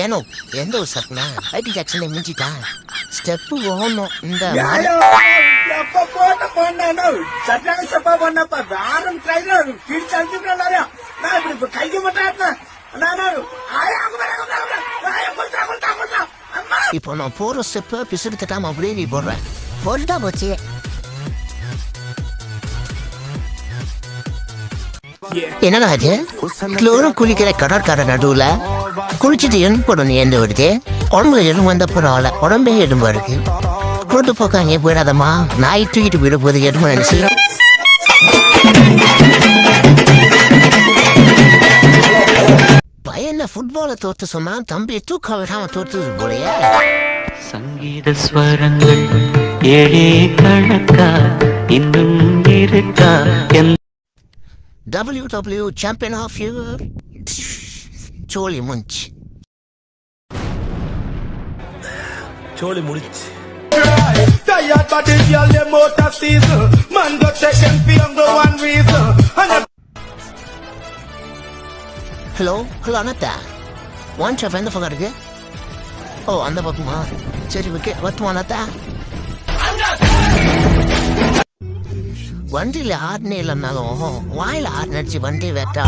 ಏನೋ ಎಂದೋ Sapna IT Jackson ಮಿಂಚಿತಾ step homo இந்த ஐயோ, எப்ப போட்ட பண்ணானோ சட்டாங்க சப்பா பண்ணப்ப வேறம் கையில கிழிச்சு அனுப்பிட்டு நான் இப்படி இப்ப கைக்கு மட்டும் நானு ஆயா குமரா குமரா குமரா ஆயா கொடுத்தா கொடுத்தா கொடுத்தா அம்மா இப்போ நான் போற ஸ்டெப் பிசுறு தட்டாம அப்படியே நீ போடுற போட்டா போச்சு என்னடா அது? குளோரும் குளிக்கிற கடற்கரை நடுவுல குளிச்சுட்டு எறும்பு போட எந்த வருது? உடம்புல எலும்பு வந்த பரவாயில்ல உடம்பே எலும்பு இருக்கு போட்டு போக்காங்க போயிடாதம்மா. நாய் தூக்கிட்டு போயிட போது எலும்பு நினைச்சு பையனை ஃபுட்பாலை தோத்து சொன்னா தம்பி தூக்க விடாம தோத்துது போலயே. சங்கீத ஸ்வரங்கள் ஏழே கணக்கா இன்னும் இருக்கா? என் W W champion of you சோழி முஞ்ச் சோழி முடிச்சு Tired body girl, them out of season. Man go check them for no one reason. And them hello hello அனத்தா one shop எந்த பக்கம் இருக்கு ஓ அந்த பக்கமா சரி ஓகே வத்துமா அனத்தா வண்டியில் ஆறுனே இல்லைன்னாலும் வாயில் ஆறு நடிச்சு வண்டி வெட்ட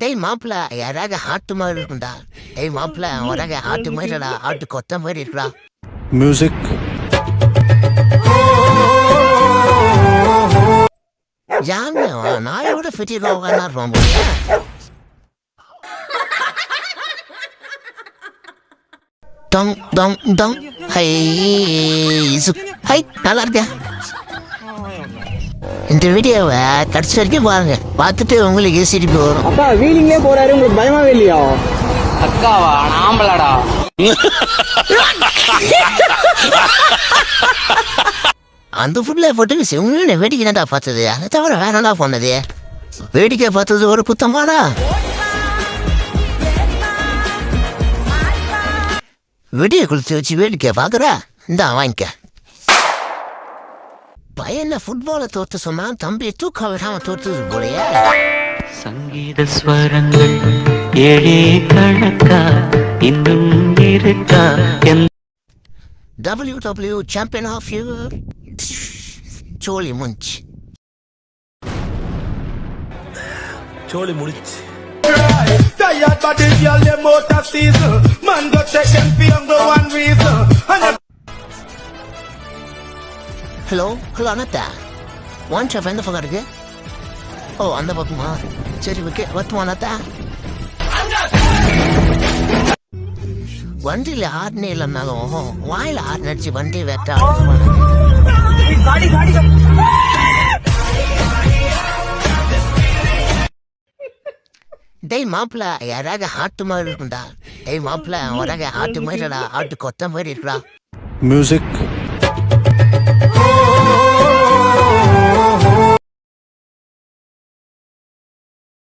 டேய் மாப்பிள்ள யாராவது ஆட்டு மாதிரி இருக்கும்டா. டேய் மாப்பிள்ள வராக ஆட்டு மாதிரிடா ஆட்டு கொத்த மாதிரி இருக்குடா. Music. யாருங்க? அவன்? நாயோட ஃபிட்டியில் உட்காந்துருப்பான் போல. டங் டங் டங் ஹை ஹை நல்லா இருக்கியா? இந்த வீடியோவை கடைசி வரைக்கும் பாருங்க. பார்த்துட்டு உங்களுக்கு சிரிப்பு வரும். அப்பா வீலிங்லே போறாரு உங்களுக்கு பயமாவே இல்லையா? அக்காவா? ஆம்பளடா. அந்த ஃபுட்ல போட்டு சிவனு வேடிக்கை தான்டா பார்த்தது? அதை தவிர வேற என்ன பண்ணது? வேடிக்கை பார்த்தது ஒரு குத்தமாடா வெடியை குளிச்சு வச்சு வேடிக்கை பார்க்குற? இந்தா வாங்கிக்க. பையனை ஃபுட்பாலை தோத்து சொன்னா தம்பி தூக்க விடாம தோத்துது போலயே. சங்கீத ஸ்வரங்கள் ஏழே கணக்கா இன்னும் இருக்கா? டபிள்யூ டபிள்யூ சாம்பியன் ஆஃப் யூ சோழி முஞ்ச் சோழி முடிச்சு tired body girl, them out of season. Man go check them for no one reason. Hello hello அனத்தா one shop எந்த பக்கம் இருக்கு ஓ அந்த பக்கமா சரி ஓகே வத்துமா அனத்தா வண்டியில் ஆறுனே இல்லைன்னாலும் வாயில் ஆறு நடிச்சு வண்டி வெட்ட டேய் மாப்பிள்ள யாராவது ஆட்டு மாதிரி இருக்கும்டா. டேய் மாப்பிள்ள வராக ஆட்டு மாதிரிடா ஆட்டு கொத்த மாதிரி இருக்கா மியூசிக்